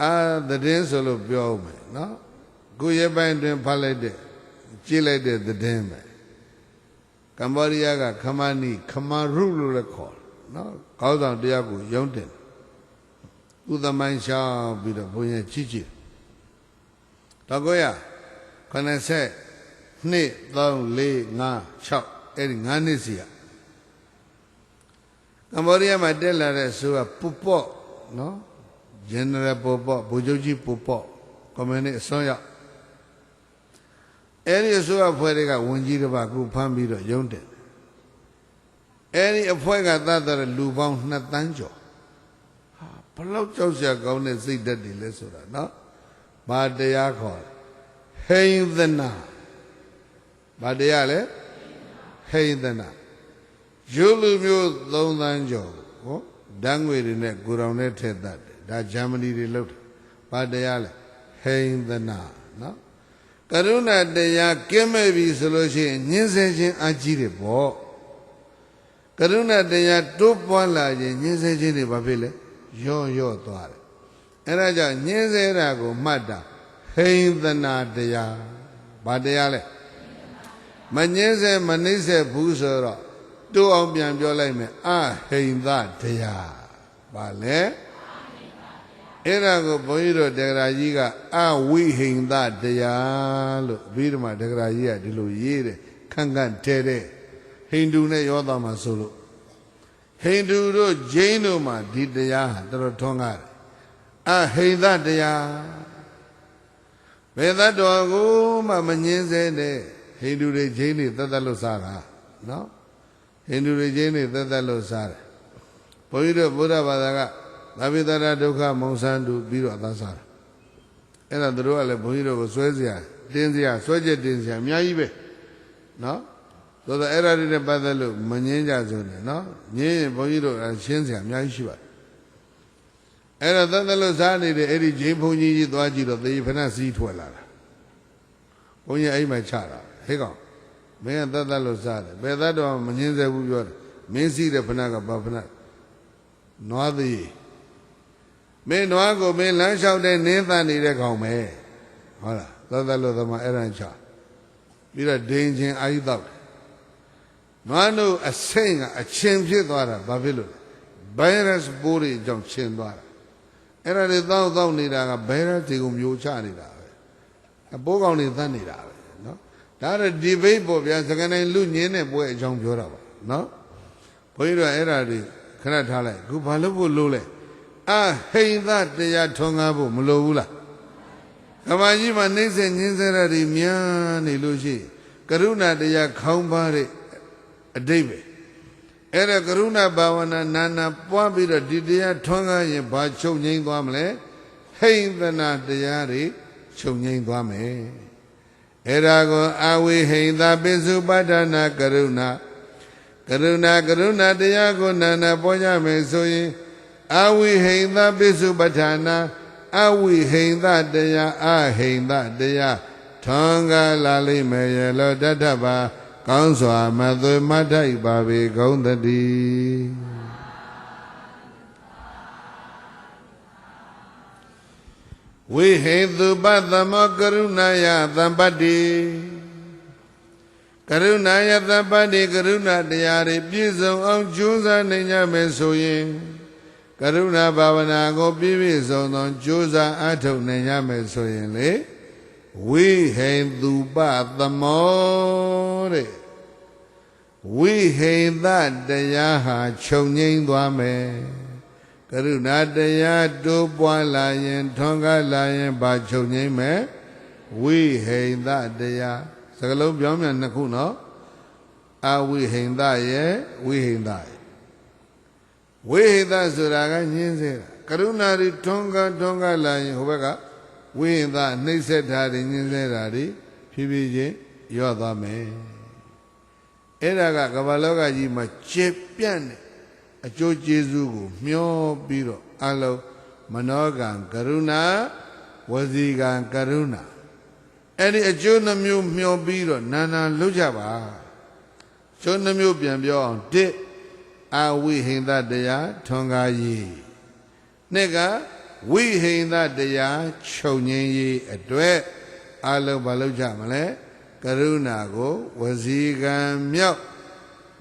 အာသတင်းဆိုလို့ပြောဦးမယ်နော်ခုရပိုင်းတွင်ဖတ်လိုက်တဲ့ကြည့်လိုက်တဲ့သတင်းပဲကမ္ဘောဒီးယားကခမနီခမရုလို့လည်းခေါ်တယ်နော်ခေါင်းဆောင်တရားကိုယုံတင်ဥသမိုင်းရှောင်းပြီးတော့ဘုန်းကြီးချစ်ချစ်တော့ကိုရခဏဆက်2 3 4 5 6အဲ့ဒီ9နှစ်စီကကမ္ဘောဒီးယားမှာတက်လာတဲ့ဆိုကပူပေါ့နော် general ပူပေါ့ဗိုလ်ချုပ်ကြီးပူပေါ့ကွန်မြူနစ်အစွန်းရောက်အဲ့ဒီအစိုးရဖွဲ့တွေကဝန်ကြီးတစ်ပါးခုဖမ်းပြီးတော့ရုံးတယ်အဲ့ဒီအဖွဲ့ကသတ်တဲ့လူပေါင်း2တန်းကျော်ဟာဘလောက်ကြောက်စရာကောင်းတဲ့စိတ်ဓာတ်တွေလဲဆိုတာနော်ဘာတရားခေါ်ဟိန္ဒနာဘာတရားလဲဟိန္ဒနာယူလူမျိုး3တန်းကျော်ဟောဓာတ်ငွေတွေနဲ့ကိုယ်တော်နဲ့ထည့်တတ်တယ် ဒါဂျာမနီတွေလုပ်တယ်ဘာတရားလဲဟိန္ဒနာနော်ကရုဏာတရားကင်းမဲ့ပြီဆိုလို့ရှိရင်ညှင်းဆဲခြင်းအကြီးတယ်ပေါ့ကရုဏာတရားတိုးပွားလာခြင်းညှင်းဆဲခြင်းတွေဘာဖြစ်လဲရော့ရော့သွားတယ်အဲဒါကြောင့်ညှင်းဆဲတာကိုမှတ်တာဟိန္ဒနာတရားဘာတရားလဲမညှင်းဆဲမနှိမ့်ဆဲဘူးဆိုတော့တိုးအောင်ပြန်ပြောလိုက်မယ်အဟိန္ဒတရားဘာလဲ အဲ့ဒါကိုဘုန်းကြီးတို့တေဂရာကြီးကအဝိဟိန္ဒတရားလို့ပြီးတော့မှတေဂရာကြီးကဒီလိုရေးတယ်ခန့်ခန့်တဲတဲ့ဟိန္ဒူနဲ့ယောသားမှာဆိုလို့ဟိန္ဒူတို့ဂျိန်းတို့မှာဒီတရားဟာတော်တော်ထွန်းကားတယ်အဟိန္ဒတရားဘယ်သတ္တဝါကိုမှမငင်းစေတဲ့ဟိန္ဒူတွေဂျိန်းတွေသက်သက်လို့စားတာနော်ဟိန္ဒူတွေဂျိန်းတွေသက်သက်လို့စားတယ်ဘုန်းကြီးတို့ဗုဒ္ဓဘာသာက သဗ္ဗေတရဒုက္ခမုံဆန်းတူပြီးတော့အသားစားတာအဲ့ဒါတို့ကလည်းဘုန်းကြီးတို့ကိုဆွဲเสียတင်းเสียဆွဲချက်တင်းเสียအများကြီးပဲနော်ဆိုတော့အဲ့ဒါတွေနဲ့ပတ်သက်လို့မငင်းကြဆိုနေနော်ငင်းရင်ဘုန်းကြီးတို့ရှင်းเสียအများကြီးရှိပါတယ်အဲ့ဒါသက်သက်လို့စားနေတဲ့အဲ့ဒီဂျင်းဘုန်းကြီးကြီးသွားကြည့်တော့သေဖဏစီးထွက်လာတာဘုန်းကြီးအဲ့မှာချတာဟဲ့ကောင်မင်းကသက်သက်လို့စားတယ်ဘယ်သက်တော့မငင်းစေဘူးပြောတယ်မင်းစီးတဲ့ဖဏကဘာဖဏနွားသေး မင်းနွားကိုမင်းလမ်းလျှောက်တဲ့နင်းသန်နေတဲ့ကောင်ပဲဟုတ်လားသက်သက်လို့သမအဲ့ဒါချပြီးတော့ဒိန်ချင်းအာယုတောက်တယ်နွားတို့အစိမ့်ကအချင်းဖြစ်သွားတာဘာဖြစ်လို့လဲဗိုင်းရပ်စ်ပိုးတွေကြောင့်ချင်းသွားတာအဲ့ဒါတွေတောက်တောက်နေတာကဗိုင်းရပ်စ်တွေကိုမျိုးချနေတာပဲအပိုးကောင်တွေသတ်နေတာပဲနော်ဒါရဒီဘိတ်ပေါ်ဗျာစကနိုင်လူညင်းတဲ့ပွဲအကြောင်းပြောတာပါနော်ဘုန်းကြီးတို့အဲ့ဒါတွေခဏထားလိုက်ခုဘာလို့ဖို့လို့လဲ အဟိန္ဒတရားထွန်းကားဖို့မလိုဘူးလားကမ္ဘာကြီးမှာနှိမ့်ဆက်ညင်းဆဲရတွေများနေလို့ရှိရင်ကရုဏာတရားခေါင်းပါတဲ့အတိတ်ပဲအဲ့ဒါကရုဏာဘာဝနာနာနာပွားပြီးတော့ဒီတရားထွန်းကားရင်ဘာချုပ်ငိမ့်သွားမလဲဟိန္ဒနာတရားတွေချုပ်ငိမ့်သွားမယ်အဲ့ဒါကိုအဝိဟိန္ဒပိစုပဋ္ဌာနာကရုဏာကရုဏာကရုဏာတရားကိုနာနာပွားကြမယ်ဆိုရင် အဝိဟိန္ဒပိစုပဋ္ဌာနာအဝိဟိန္ဒတရားအဟိန္ဒတရားထွန်းကားလာလိမ့်မယ်ရလောတတ္ထပါကောင်းစွာမသွေမထိုက်ပါပေဂုံးတတိဝိဟေသူပသမကရုဏာယသံပတ္တိကရုဏာယသံပတ္တိကရုဏာတရားတွေပြည့်စုံအောင်ကြိုးစားနိုင်ကြမယ်ဆိုရင် ကရုဏာဘာဝနာကိုပြည့်ပြည့်စုံစုံကြိုးစားအားထုတ်နိုင်ကြမယ်ဆိုရင်လေဝိဟိသူပသမောတဲ့ဝိဟိသတရားဟာခြုံငိမ့်သွားမယ်ကရုဏာတရားတိုးပွားလာရင်ထွန်းကားလာရင်ဘာခြုံငိမ့်မယ်ဝိဟိသတရားစကလုံးပြောင်းမြန်နှစ်ခုနော်အဝိဟိသရဲ့ဝိဟိသရဲ့ ဝိဟိသဆိုတာကညင်းစေတာကရုဏာတွေထွန်းကားထွန်းကားလာရင်ဟိုဘက်ကဝိဟိသနှိမ့်ဆက်တာတွေညင်းစေတာတွေဖြည်းဖြည်းချင်းရော့သွားမယ်အဲ့ဒါကကမ္ဘာလောကကြီးမှာကျေပြန့်တဲ့အကျိုးကျေးဇူးကို မျောပြီးတော့အလုံးမနောကံကရုဏာဝစီကံကရုဏာအဲ့ဒီအကျိုးနှမျိုးမျောပြီးတော့နာနာလှုပ်ကြပါကျိုးနှမျိုးပြန်ပြောအောင်တစ် အဝိဟိန္ဒတရားထွန်ကားကြီးနှစ်ကဝိဟိန္ဒတရားချုပ်ငင်းရေးအတွက်အလုံးဘာလုပ်ကြမလဲကရုဏာကိုဝစီကံမြောက်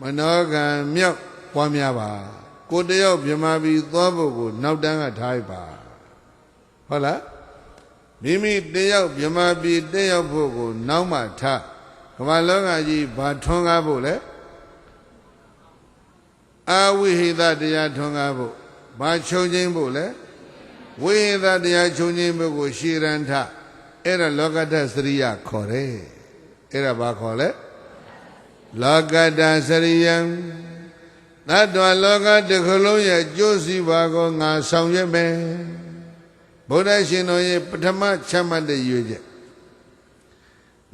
မနောကံမြောက်ပွားများပါကိုတယောက်မြမပြီးသွားဖို့ကိုနောက်တန်းကထားလိုက်ပါဟုတ်လားမိမိတယောက်မြမပြီးတယောက်ဖို့ကိုနောက်မှထားကမ္ဘာလောကကြီးဘာထွန်းကားဖို့လဲ အာဝိဟိတတရားထွန်းကားဖို့ဘာချုပ်ချင်းဖို့လဲဝိဟိတတရားချုပ်ချင်းဖို့ကိုရှည်ရန်ထအဲ့ဒါလောကတ္တစရိယခေါ်တယ်အဲ့ဒါဘာခေါ်လဲလောကတ္တစရိယံသတ္တဝလောကတစ်ခုလုံးရဲ့ကျိုးစီးပါကိုငါဆောင်ရွက်မယ်ဗုဒ္ဓရှင်တော်ရဲ့ပထမချမှတ်တဲ့ရွေးချက်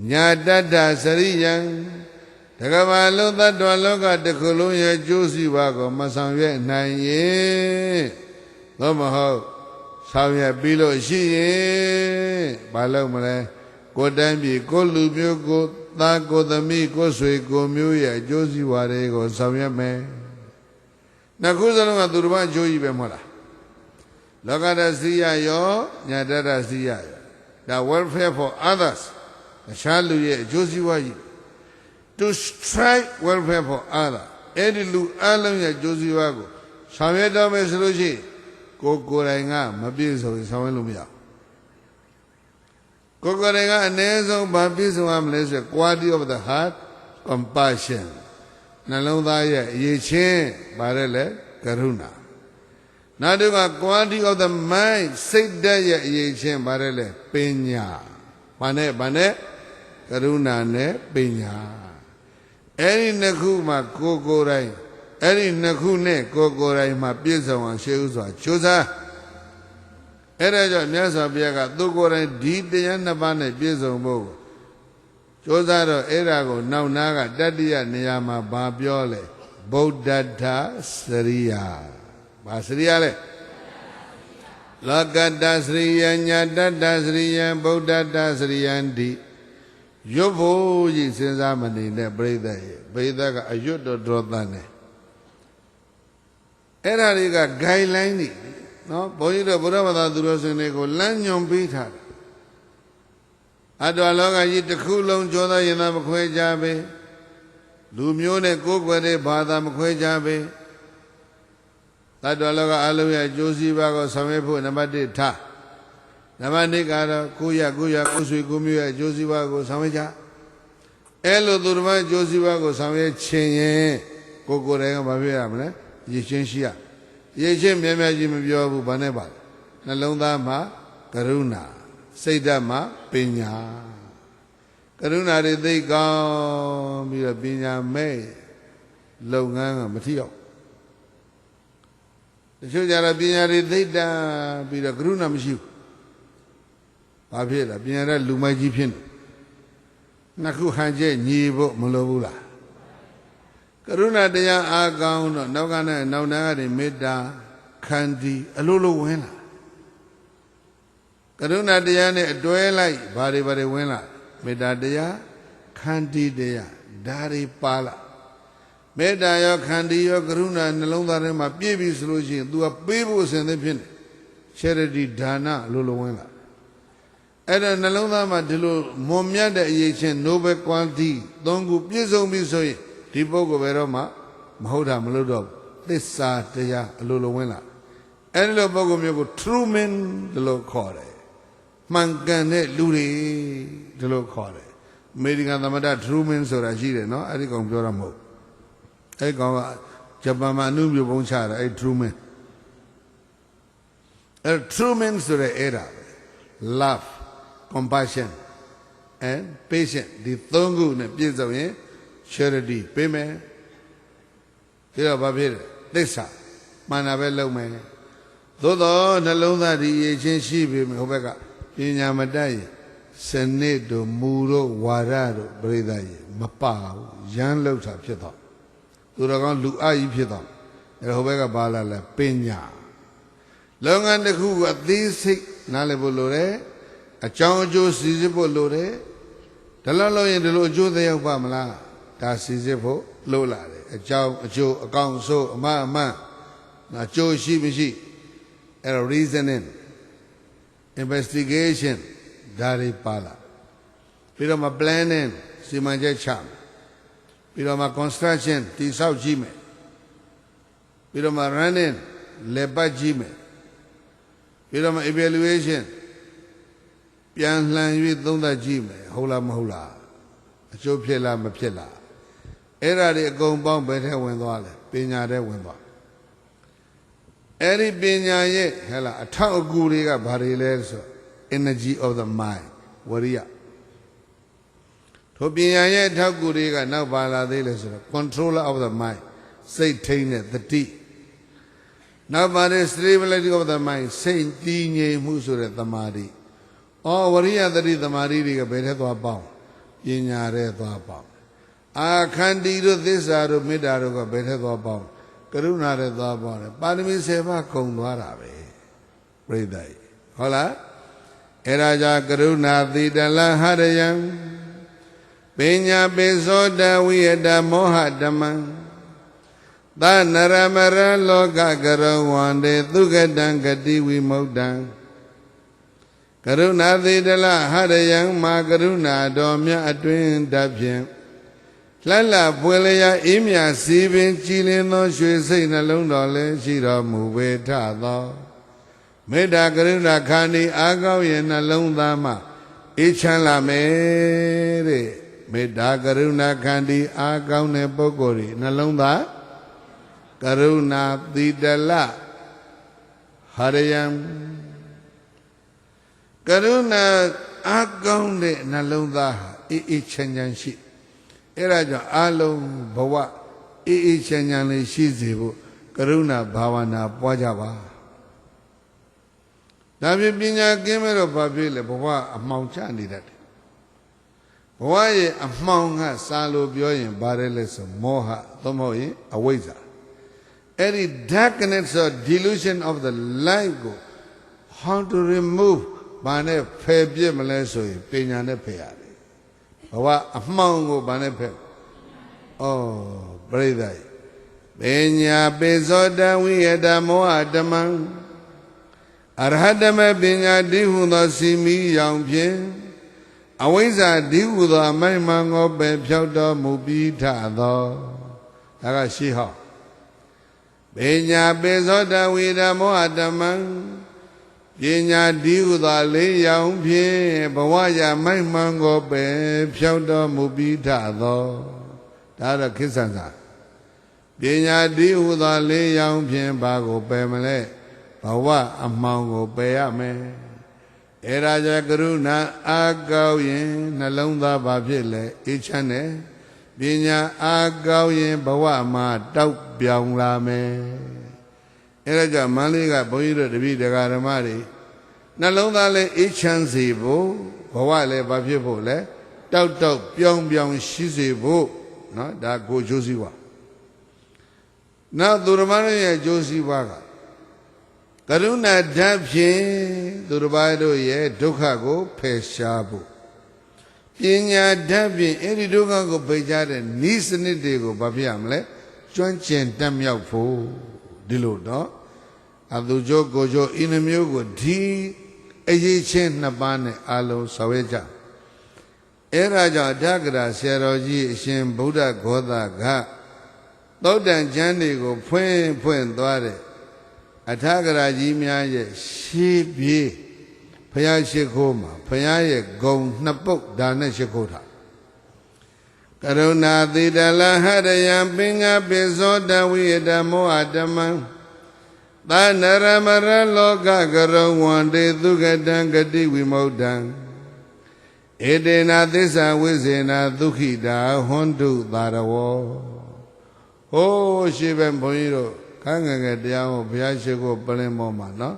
ညာတတ္တစရိယံ တကဘာလုံးသတ္တဝလောကတစ်ခုလုံးရဲ့ကျိုးစီးပါကိုမဆောင်ရွက်နိုင်ရင်သို့မဟုတ်ဆောင်ရွက်ပြီးလို့ရှိရင်ဘာလုပ်မလဲကိုယ်တန်းပြည်ကိုယ်လူမျိုးကိုယ်သားကိုယ်သမီးကိုယ်ဆွေကိုယ်မျိုးရဲ့အကျိုးစီးပွားတွေကိုဆောင်ရွက်မယ်နှစ်ခုစလုံးကသူတစ်ပါးအကျိုးကြီးပဲမဟုတ်လားလောကတစီယရောညာတတစီယရောဒါ welfare for others တခြားလူရဲ့အကျိုးစီးပွားကြီး to strive welfare for other အဲ့ဒီလူအလုံးရဲ့အကျိုးစီးပွားကိုဆောင်ရွက်တော့မယ်ဆိုလို့ရှိရင်ကိုယ်ကိုယ်တိုင်ကမပြည့်စုံရင်ဆောင်ရွက်လို့မရဘူးကိုယ်ကိုယ်တိုင်ကအနည်းဆုံးဘာပြည့်စုံရမလဲဆို quality of the heart compassion နှလုံးသားရဲ့အရေးချင်းပါတယ်လေကရုဏာနောက်တစ်ခါ quality of the mind စိတ်ဓာတ်ရဲ့အရေးချင်းပါတယ်လေပညာဘာနဲ့ဘာနဲ့ကရုဏာနဲ့ပညာ အဲ့ဒီနှစ်ခုမှာကိုယ်ကိုယ်တိုင်အဲ့ဒီနှစ်ခုနဲ့ကိုယ်ကိုယ်တိုင်မှာပြည့်စုံအောင်ရှေးဥစွာကြိုးစားအဲ့ဒါကြောင့်မြတ်စွာဘုရားကသူကိုယ်တိုင်ဒီတရားနှစ်ပါးနဲ့ပြည့်စုံဖို့ကြိုးစားတော့အဲ့ဒါကိုနောက်နာကတတ္တိယနေရာမှာဗာပြောလဲဗုဒ္ဓတစရိယာဗာစရိယာလဲလောကတ္တစရိယညာတတ္တစရိယဗုဒ္ဓတစရိယံတိ ရွတ်ဖို့ကြီးစဉ်းစားမနေနဲ့ပြိဿရဲ့ပြိဿကအရွတ်တော်တော်တန်တယ်အဲ့ဒါတွေက guideline တွေနော်ဘုန်းကြီးတို့ဘုရားဘာသာသူတော်စင်တွေကိုလမ်းညွန်ပေးထားတယ်အတ္တလောကကြီးတစ်ခုလုံးကြောသားရင်သာမခွဲကြပဲလူမျိုးနဲ့ကိုယ်ွယ်တဲ့ဘာသာမခွဲကြပဲတတ္တလောကအလုံးရဲ့အကျိုးစီးပွားကိုဆောင်ရွက်ဖို့နံပါတ်1ထား နံပါတ်2ကတော့ကိုရကိုရကိုဆွေကိုမျိုးရဲ့အကျိုးစီးပွားကိုဆောင်ရွက်ကြအဲလိုသူတော်ဘာအကျိုးစီးပွားကိုဆောင်ရွက်ခြင်းရင်ကိုကိုယ်တိုင်ကမဖြစ်ရမလဲရည်ချင်းရှိရရည်ချင်းမြဲမြဲကြီးမပြောဘူးဘာနဲ့ပါလဲနှလုံးသားမှာကရုဏာစိတ်ဓာတ်မှာပညာကရုဏာတွေသိကောင်းပြီးတော့ပညာမဲ့လုပ်ငန်းကမထီရောက်တချို့ကြတော့ပညာတွေသိတာပြီးတော့ကရုဏာမရှိဘူး ဘာဖြစ်လဲပညာတဲ့လူမိုက်ကြီးဖြစ်နေနှစ်ခုဟန်ကျက်ညီဖို့မလိုဘူးလားကရုဏာတရားအားကောင်းတော့နောက်ကနဲ့နောက်နာကနေမေတ္တာခန္တီအလိုလိုဝင်လာကရုဏာတရားနဲ့အတွဲလိုက်ဘာတွေဘာတွေဝင်လာမေတ္တာတရားခန္တီတရားဒါတွေပါလာမေတ္တာရောခန္တီရောကရုဏာနှလုံးသားထဲမှာပြည့်ပြီဆိုလို့ရှိရင် तू ကပေးဖို့အစဉ်သဖြင့် charity ဒါနအလိုလိုဝင်လာ အဲ့ဒါနှလုံးသားမှာဒီလိုမွန်မြတ်တဲ့အရေးချင်း noble quality သုံးခုပြည့်စုံပြီဆိုရင်ဒီပုဂ္ဂိုလ်ပဲတော့မှမဟုတ်တာမလို့တော့သစ္စာတရားအလိုလိုဝင်လာအဲ့ဒီလိုပုဂ္ဂိုလ်မျိုးကို true man ဒီလိုခေါ်တယ်မှန်ကန်တဲ့လူတွေဒီလိုခေါ်တယ်အမေရိကန်သမ္မတ true man ဆိုတာရှိတယ်နော်အဲ့ဒီကောင်ပြောတာမဟုတ်အဲ့ကောင်ကဂျပန်မှာအနုမြုပ်ပုံချတာအဲ့ true man အဲ့ true man ဆိုတဲ့အဲ့ဒါပဲ love compassion and patience ဒီသုံးခုနဲ့ပြည့်စုံရင် charity ပေးမယ်ဒီတော့ဘာဖြစ်လဲသစ္စာမှန်တာပဲလုပ်မယ်သို့တော့နှလုံးသားဒီရေးချင်းရှိပြီဟိုဘက်ကပညာမတတ်ရင်စနစ်တို့မူတို့ဝါရတို့ပြိဿရေမပါဘူးရမ်းလောက်တာဖြစ်တော့သူတော်ကောင်းလူအကြီးဖြစ်တော့အဲဟိုဘက်ကဘာလာလဲပညာလုပ်ငန်းတစ်ခုကအသေးစိတ်နားလည်ဖို့လိုတယ် အကြောင်းအကျိုးစီစစ်ဖို့လိုတယ်ဒါလောက်လို့ရင်ဒီလိုအကျိုးသက်ရောက်ပါမလားဒါစီစစ်ဖို့လိုလာတယ်အကြောင်းအကျိုးအကောင်ဆိုးအမအမှန်အကျိုးရှိမရှိအဲ့တော့ reasoning investigation ဒါတွေပါလာပြီးတော့မှ planning စီမံချက်ချမယ်ပြီးတော့မှ construction တည်ဆောက်ကြည့်မယ်ပြီးတော့မှ running လက်ပတ်ကြည့်မယ်ပြီးတော့မှ evaluation ပြန်လှန်၍သုံးသပ်ကြည့်မယ်ဟုတ်လားမဟုတ်လားအကျိုးဖြစ်လားမဖြစ်လားအဲ့ဒါတွေအကုန်ပေါင်းဘယ်ထဲဝင်သွားလဲပညာထဲဝင်သွားအဲ့ဒီပညာရဲ့ဟဲ့လားအထောက်အကူတွေကဘာတွေလဲဆို energy of the mind ဝရိယထိုပညာရဲ့အထောက်အကူတွေကနောက်ပါလာသေးလဲဆိုတော့ controller of the mind စိတ်ထိန်းတဲ့သတိနောက်ပါတဲ့ stability of the mind စိတ်တည်ငြိမ်မှုဆိုတဲ့သမာဓိ အော်ဝရိယသတိသမာဓိတွေကဘယ်ထဲသွားပေါင်းပညာထဲသွားပေါင်းအာခန္တီတို့သစ္စာတို့မေတ္တာတို့ကဘယ်ထဲသွားပေါင်းကရုဏာထဲသွားပေါင်းတယ်ပါရမီ7ပါးကုံသွားတာပဲပြိဿကြီးဟုတ်လားအဲ့ဒါကြောင့်ကရုဏာသီတလဟရယံပညာပိသောတဝိယတမောဟဓမ္မံသနရမရလောကကရဝန္တေသုကတံဂတိဝိမု ക്ത ံ ကရုဏာသီတလဟရယံမာကရုဏာတော်မြတ်အတွင်တတ်ဖြင့်လှလပွေလျာအေးမြစီပင်ကြည်လင်သောရွှေစိတ်နှလုံးတော်လည်းရှိတော်မူပေထသောမေတ္တာကရုဏာခန္ဒီအာကောင်းရဲ့နှလုံးသားမှအေးချမ်းလာမယ်တဲ့မေတ္တာကရုဏာခန္ဒီအာကောင်းတဲ့ပုဂ္ဂိုလ်တွေနှလုံးသားကရုဏာသီတလဟရယံ ကရုဏာအာကောင်းတဲ့နှလုံးသားဟာအေးအေးချမ်းချမ်းရှိအဲ့ဒါကြောင့်အလုံးဘဝအေးအေးချမ်းချမ်းလေးရှိစေဖို့ကရုဏာဘာဝနာပွားကြပါဒါဖြင့်ပညာကင်းမဲ့တော့ဘာဖြစ်လဲဘဝအမှောင်ချနေတတ်တယ်ဘဝရဲ့အမှောင်ကစာလို့ပြောရင်ဘာလဲလဲဆိုမောဟသို့မဟုတ်ရင်အဝိဇ္ဇာအဲ့ဒီ darkness or delusion of the light ကို how to remove ဘာနဲ့ဖယ်ပြစ်မလဲဆိုရင်ပညာနဲ့ဖယ်ရတယ်ဘဝအမှောင်ကိုဘာနဲ့ဖယ်ဩပြိဿယပညာပိဇောတဝိယတမောဟတမံအရဟတမပညာတိဟုသောစီမီရောင်ဖြင့်အဝိဇ္ဇာတိဟုသောအမိုက်မှန်ကိုပယ်ဖြောက်တော်မူပြီးထသောဒါကရှိဟောပညာပိဇောတဝိဒမောဟတမံ ပညာဒီဟုသောလေးရောင်ဖြင့်ဘဝရာမိုက်မှန်ကိုပယ်ဖြောက်တော်မူပြီးထသောဒါတော့ခိစ္ဆန်စာပညာဒီဟုသောလေးရောင်ဖြင့်ဘာကိုပယ်မလဲဘဝအမှောင်ကိုပယ်ရမယ်အဲဒါကြကရုဏာအာကောင်းရင်နှလုံးသားဘာဖြစ်လဲအေးချမ်းတယ်ပညာအာကောင်းရင်ဘဝမှာတောက်ပြောင်လာမယ် အဲဒါကြောင့်မန္လေးကဘုန်းကြီးတို့တပည့်တရားဓမ္မတွေနှလုံးသားလည်းအေးချမ်းစေဖို့ဘဝလည်းဘာဖြစ်ဖို့လဲတောက်တောက်ပြောင်ပြောင်ရှိစေဖို့နော်ဒါကိုကျိုးစည်းပါနောက်သူတော်မရဲ့ကျိုးစည်းပါကကရုဏာဓာတ်ဖြင့်သူတစ်ပါးတို့ရဲ့ဒုက္ခကိုဖယ်ရှားဖို့ပညာဓာတ်ဖြင့်အဲ့ဒီဒုက္ခကိုဖယ်ရှားတဲ့ဤစနစ်တွေကိုဘာဖြစ်ရမလဲကျွမ်းကျင်တတ်မြောက်ဖို့ဒီလိုတော့ အသူကျိုးကိုကျိုးဤနှမျိုးကိုဒီအရေးချင်းနှစ်ပါးနဲ့အလုံးဆောင်ရွက်ကြအဲ့ဒါကြောင့်ဓဂရဆရာတော်ကြီးအရှင်ဗုဒ္ဓဂောသကသောတန်ကျမ်းတွေကိုဖွင့်ဖွင့်သွားတဲ့အထာဂရကြီးများရဲ့ရှေးပြေးဘုရားရှိခိုးမှာဘုရားရဲ့ဂုံနှစ်ပုတ်ဒါနဲ့ရှိခိုးတာကရုဏာတိတလဟရယံပင်္ဂပိဇောတဝိယတမောဟတမံ သနရမရလောကကရဝန္တေသုကတံဂတိဝိမု ക്ത ံဧတေနာသစ္စာဝိဇေနာဒုခိတာဟွန်တုသာရဝောဟိုးရှိပဲဘုန်းကြီးတို့ခန်းငယ်ငယ်တရားဟောဘုရားရှိခိုးပလင်မောမှာနော်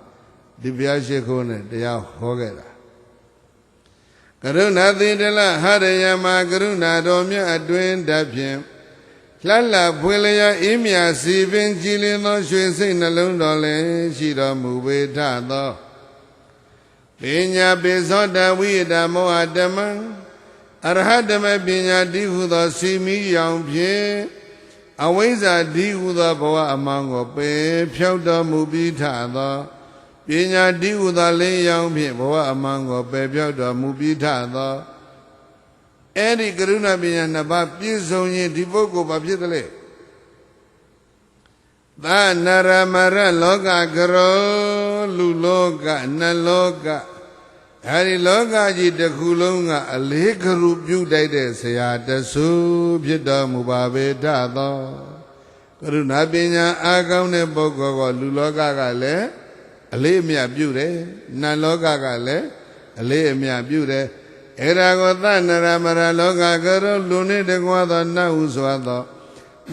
ဒီဘုရားရှိခိုးနဲ့တရားဟောခဲ့တာကရုဏာတိတလဟရယမကရုဏာတော်မြတ်အတွင်တတ်ဖြင့် လှလဖွေလျာအေးမြစီပင်ကြည်လင်သောရွှေစိတ်နှလုံးတော်လည်းရှိတော်မူပေထသောပညာပိသောတဝိဒမောဟဓမ္မံအရဟတမပညာတိဟုသောစီမီရောင်ဖြင့်အဝိဇ္ဇာဒီဟုသောဘဝအမှန်ကိုပယ်ဖြောက်တော်မူပြီးထသောပပညာတိဟုသောလင်းရောင်ဖြင့်ဘဝအမှန်ကိုပယ်ပြောက်တော်မူပြီးထသော အဲ့ဒီကရုဏာပညာနှစ်ပါးပြည့်စုံရင်ဒီပုဂ္ဂိုလ်ဘာဖြစ်သလဲသာနရမရလောကကရောလူလောကနတ်လောကအဲဒီလောကကြီးတစ်ခုလုံးကအလေးကရုပြုတိုက်တဲ့ဆရာတဆူဖြစ်တော်မူပါပေထသောကရုဏာပညာအားကောင်းတဲ့ပုဂ္ဂိုလ်ကလူလောကကလည်းအလေးအမြတ်ပြုတယ်နတ်လောကကလည်းအလေးအမြတ်ပြုတယ် အဲ့ဒါကိုသနရမရလောကကရောလူနှင့်တကွာသောနတ်ဟုဆိုသော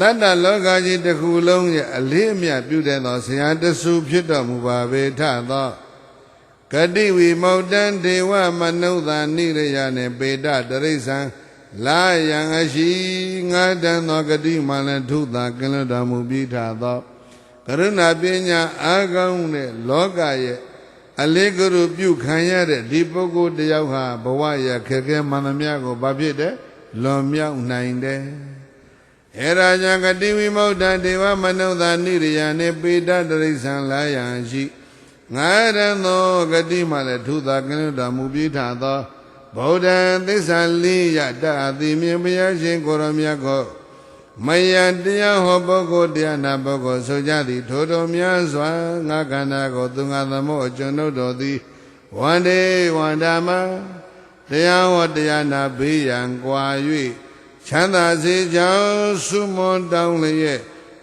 တတ္တလောကကြီးတစ်ခုလုံးရဲ့အလေးအမြတ်ပြုတဲ့သောဆရာတဆူဖြစ်တော်မူပါပေထသောဂတိဝိမုတ်တံဒေဝမနုဿာနိရယနှင့်ပေတတရိစ္ဆံလာယံအရှိငါတန်သောဂတိမှလည်းထုသာကင်းလွတ်တော်မူပြီးထသောကရုဏာပညာအာကောင်းတဲ့လောကရဲ့ အလေးကရုပြုခံရတဲ့ဒီပုဂ္ဂိုလ်တယောက်ဟာဘဝရခက်ခဲမှန်သမျှကိုဘာဖြစ်တယ်လွန်မြောက်နိုင်တယ်အဲရာဇဂတိဝိမု ക്ത ဒေဝမနုဿာနိရိယာနေပေတတရိစ္ဆံလာယံရှိငါရံသောဂတိမှလည်းထုသာကင်းလွတ်တော်မူပြီးထသောဗုဒ္ဓံသစ္စာလေးရတအတိမြင်ဘုရားရှင်ကိုရောမြတ်ကို မယံတရားဟောပုဂ္ဂိုလ်တရားနာပုဂ္ဂိုလ်ဆိုကြသည်ထိုတော်များစွာငါခန္ဓာကိုသူငါသမောအကျွန်ုပ်တော်သည်ဝန္ဒေဝန္တာမတရားဟောတရားနာဘေးရန်ကွာ၍ချမ်းသာစေကြောင်းဆုမွန်တောင်းလျက်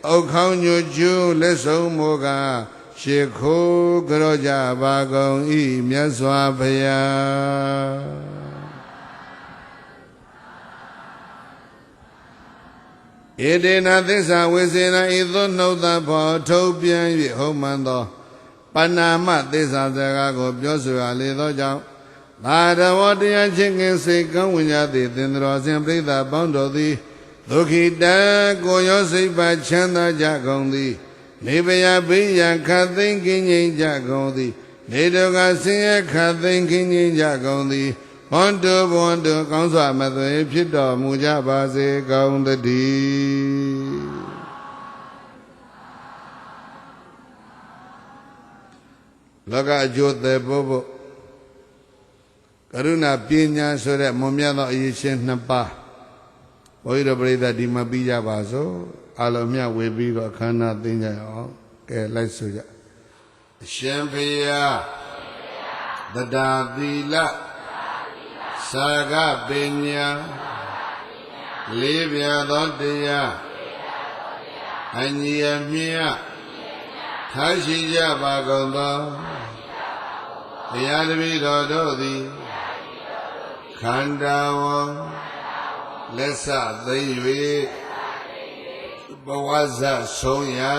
အောက်ခေါင်းညွတ်ကျိုးလက်ဆုံးမောကရှ िख ိုးကြောကြပါကုန်ဤမြတ်စွာဘုရား ဧတေနသစ္စာဝေစေနဤသို့နှုတ်သဘောထုတ်ပြန်၍ဟုတ်မှန်သောပဏာမသစ္စာစကားကို ပြောဆိုရလေသောကြောင့်သာရဝတရားချင်းခင်စိတ်ကောင်းဝင်ကြသည်သင်္တတော်စဉ်ပြိဿပေါင်းတော်သည်ဒုက္ခိတကိုရောစိတ်ပါချမ်းသာကြကုန်သည်နေပယဘေးရန်ခတ်သိမ်းကင်းငြိမ်းကြကုန်သည်နေတော်ကဆင်းရဲခတ်သိမ်းကင်းငြိမ်းကြကုန်သည် ဘွန်တုဘွန်တုကောင်းစွာမသွေဖြစ်တော်မူကြပါစေကောင်းတည်းလောကအကျိုးသက်ဖို့ဖို့ကရုဏာပညာဆိုတဲ့မွန်မြတ်သောအရေးချင်းနှစ်ပါးဘုန်းကြီးတို့ပြိဿဒီမှာပြီးကြပါစို့အလုံးမြဝေပြီးတော့အခမ်းအနားသိကြရအောင်ကဲလိုက်ဆိုကြအရှင်ဖေယတတာသီလ သာကပညာလေးပြသောတရားအညီအမြတ်ထားရှိကြပါကုန်သောတရားတပည့်တော်တို့သည်ခန္ဓာဝံလက်ဆသိမ့်၍ဘဝဇဆုံးရာ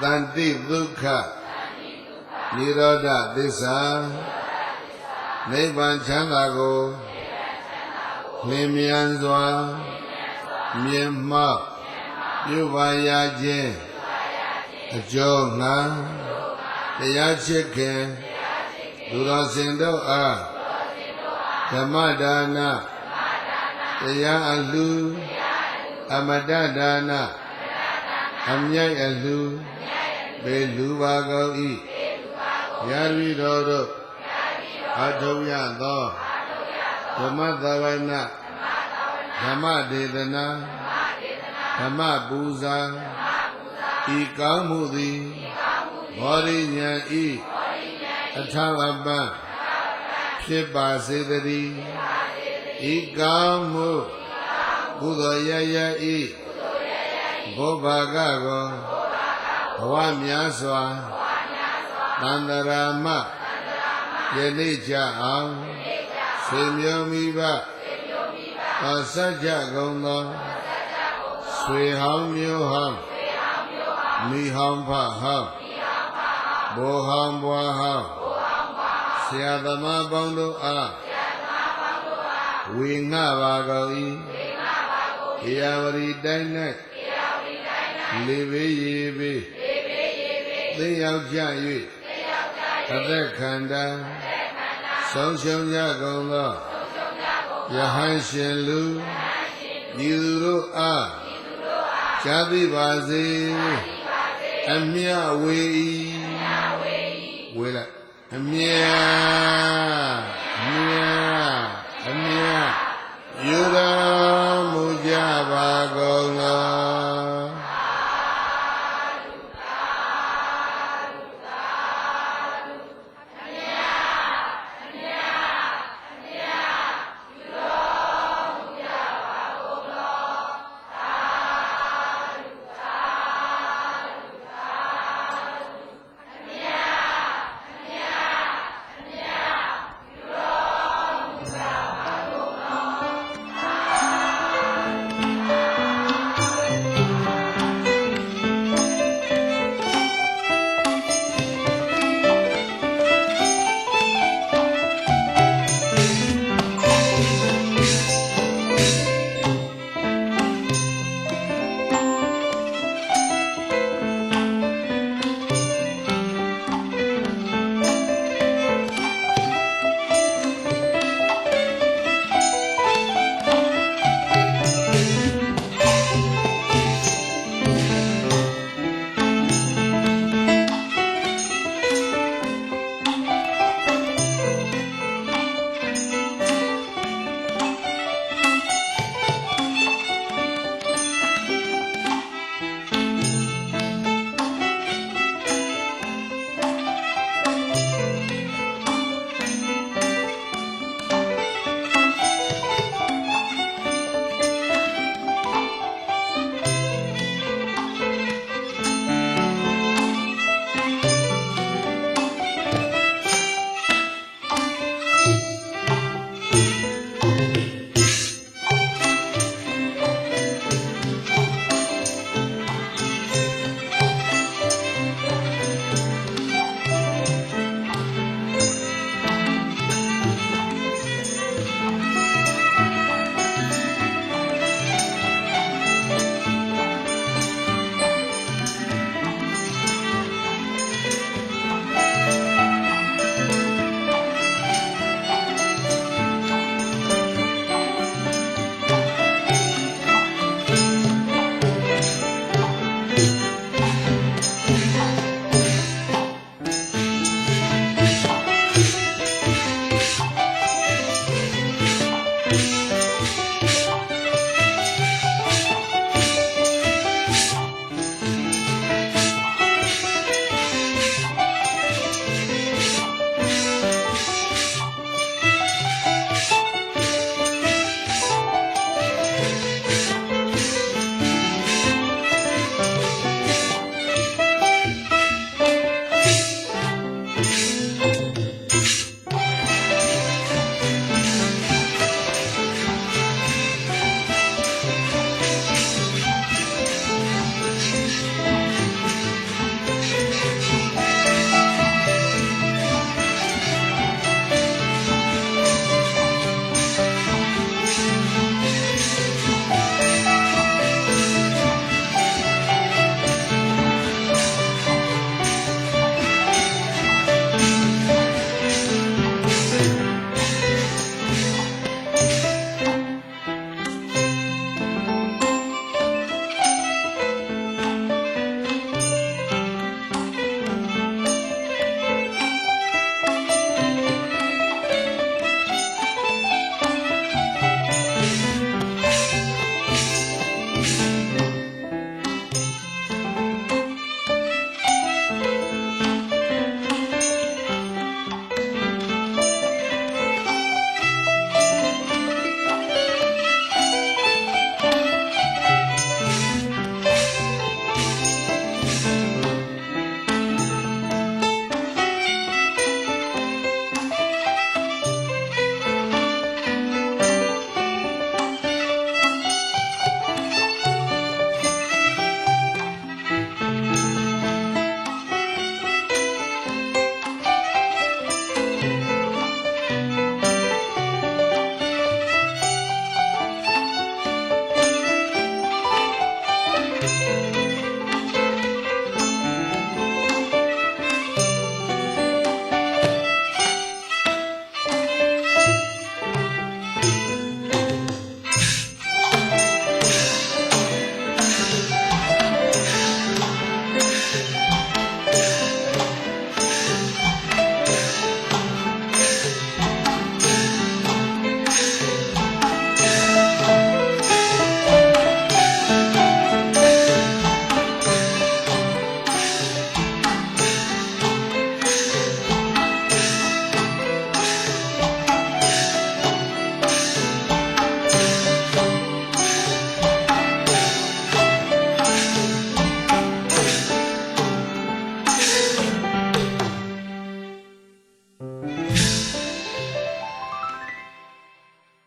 တန်တိဒုက္ခនិရောဓသစ္စာ နိဗ္ဗာန်ချမ်းသာကိုလင်းမြန်စွာမြင်မှပြုပါရခြင်းအကျော်ငါတရားချစ်ခင်လူတော်စင်တို့အားဓမ္မဒါနတရားအလှူအမတဒါနအမြိုက်အလှူဘေလူပါကုန်ဤရာရီတော်တို့ အထုံရသောဓမ္မသဝနာဓမ္မဒေသနာဓမ္မပူဇာဤကောင်းမှုသည်ဘောရိညာဤအထဝပံဖြစ်ပါစေတည်းဤကောင်းမှုကုသိုလ်ရရဤဘောဘာကကောဘဝများစွာတန္တရာမ ယနေ့ကြအောင်ဆွေမျိုးမိဘသောစัจကြကုန်သောဆွေဟောင်းမျိုးဟောင်းမိဟောင်းဖဟောင်းဘိုးဟောင်းဘွားဟောင်းဆရာသမားပေါင်းတို့အားဝေငှပါကုန်၏ဧရာဝတီတိုင်း၌လေဘေးရေဘေးသိရောက်ကြ၍ အသက်ခန္ဓာဆုံးရှုံးကြကုန်သောယဟန်ရှင်လူဤသူတို့အားဇာတိပါစေအမြဝေ၏